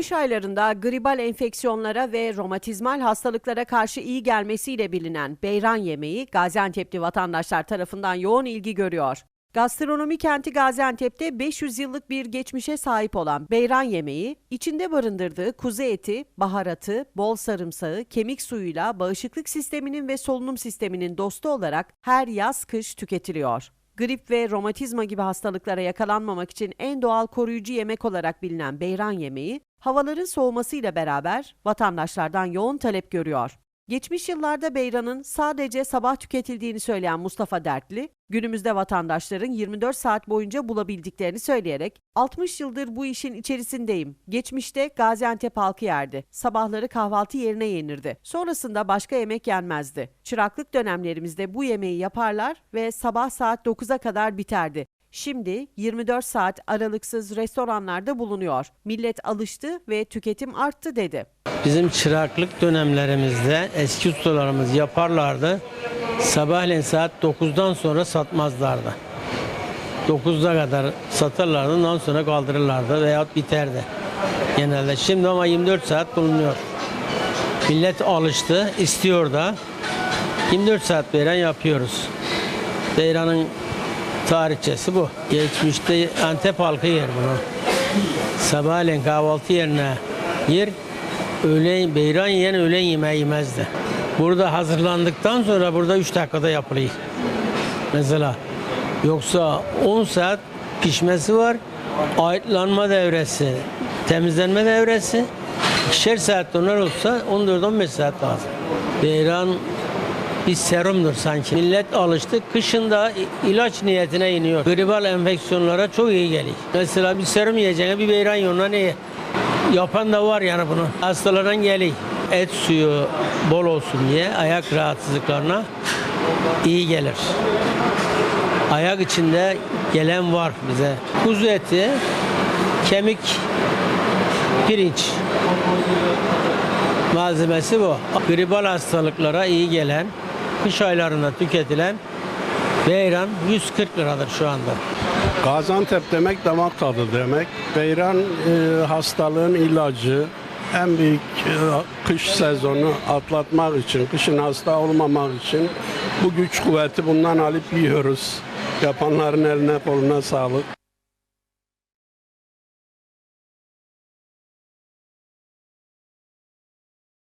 kış aylarında gribal enfeksiyonlara ve romatizmal hastalıklara karşı iyi gelmesiyle bilinen beyran yemeği Gaziantep'li vatandaşlar tarafından yoğun ilgi görüyor. Gastronomi kenti Gaziantep'te 500 yıllık bir geçmişe sahip olan beyran yemeği, içinde barındırdığı kuzu eti, baharatı, bol sarımsağı, kemik suyuyla bağışıklık sisteminin ve solunum sisteminin dostu olarak her yaz kış tüketiliyor. Grip ve romatizma gibi hastalıklara yakalanmamak için en doğal koruyucu yemek olarak bilinen beyran yemeği, havaların soğumasıyla beraber vatandaşlardan yoğun talep görüyor. Geçmiş yıllarda beyranın sadece sabah tüketildiğini söyleyen Mustafa Dertli, günümüzde vatandaşların 24 saat boyunca bulabildiklerini söyleyerek 60 yıldır bu işin içerisindeyim. Geçmişte Gaziantep halkı yerdi. Sabahları kahvaltı yerine yenirdi. Sonrasında başka yemek yenmezdi. Çıraklık dönemlerimizde bu yemeği yaparlar ve sabah saat 9'a kadar biterdi. Şimdi 24 saat aralıksız restoranlarda bulunuyor. Millet alıştı ve tüketim arttı dedi. Bizim çıraklık dönemlerimizde eski ustalarımız yaparlardı. Sabahleyin saat 9'dan sonra satmazlardı. 9'da kadar satarlardı, ondan sonra kaldırırlardı veyahut biterdi. Genelde şimdi ama 24 saat bulunuyor. Millet alıştı, istiyor da. 24 saat beyran yapıyoruz. Beyranın tarihçesi bu. Geçmişte Antep halkı yer bunu. Sabahleyin kahvaltı yerine yer, öğlen, beyran yiyen öğlen yemeği yemezdi. Burada hazırlandıktan sonra burada 3 dakikada yapılıyor. Mesela yoksa 10 saat pişmesi var. Ayıtlanma devresi, temizlenme devresi. İkişer saat onlar olsa 14-15 saat lazım. Beyran bir serumdur sanki. Millet alıştı. Kışında ilaç niyetine iniyor. Gribal enfeksiyonlara çok iyi geliyor. Mesela bir serum yiyeceğine bir beyran yoluna ne Yapan da var yani bunu. Hastalardan geliyor. Et suyu bol olsun diye ayak rahatsızlıklarına iyi gelir. Ayak içinde gelen var bize. Kuzu eti, kemik, pirinç malzemesi bu. Gribal hastalıklara iyi gelen, kış aylarında tüketilen beyran 140 liradır şu anda. Gaziantep demek damak tadı demek. Beyran e, hastalığın ilacı. En büyük e, kış sezonu atlatmak için, kışın hasta olmamak için bu güç kuvveti bundan alıp yiyoruz. Yapanların eline koluna sağlık.